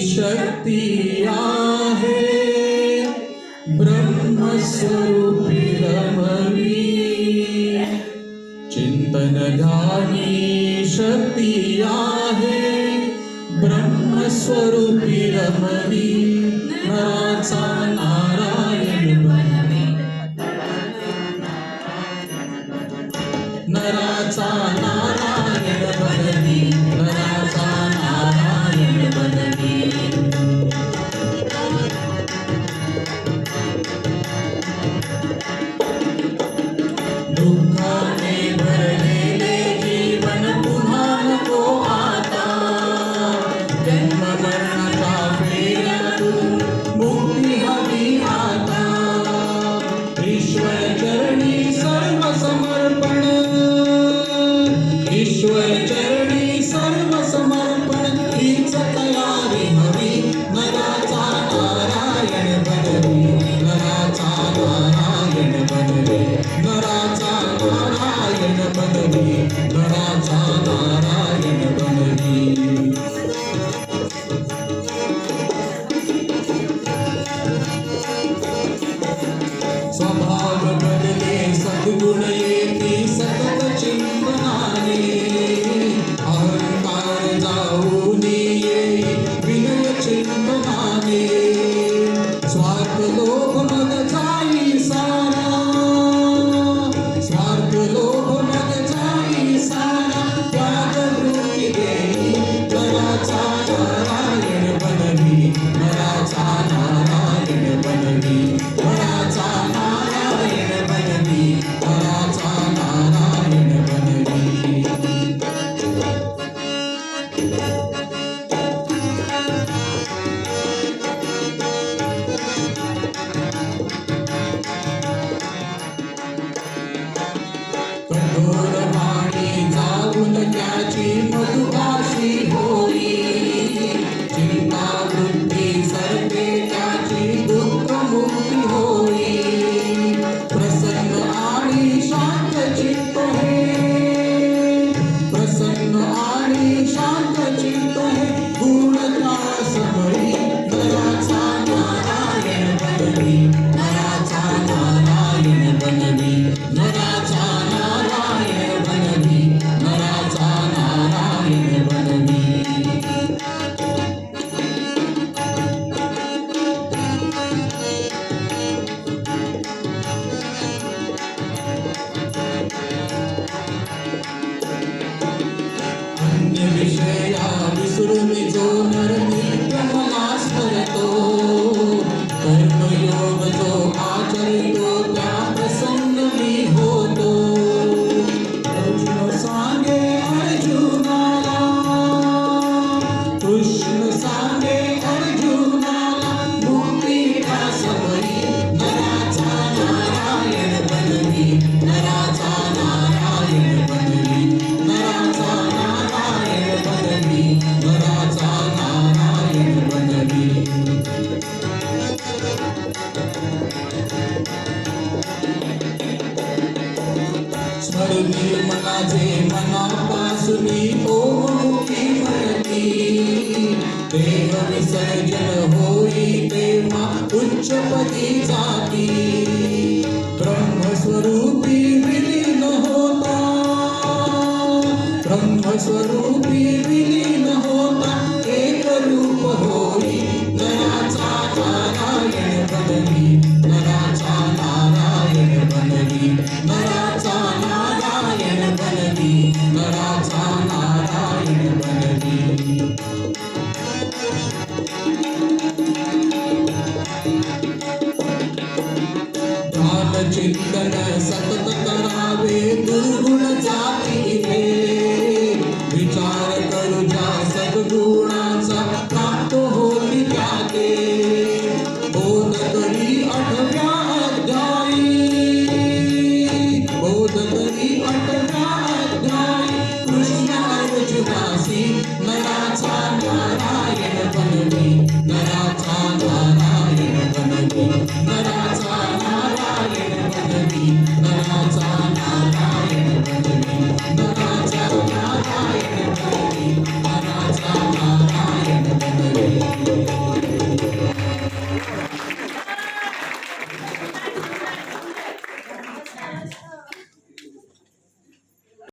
शक्ती आहे. ब्रह्मस्वरूपी रमवी शक्ती आहे. ब्रह्मस्वरूपी रमवी नराचा nunca somebody. फुलक्याची मधुभाषी हो. लोग जो आचरित तुझी मनाचे मनापासून ओम मुक्ती म्हणती देव विसर्जन होई तेव्हा ब्रह्मस्वरूपी विलीन होता. ब्रह्मस्वरूपी सतत करावे दुर्गुण जाती विचार करू जा सद्गुणाचा प्राप्त होती त्या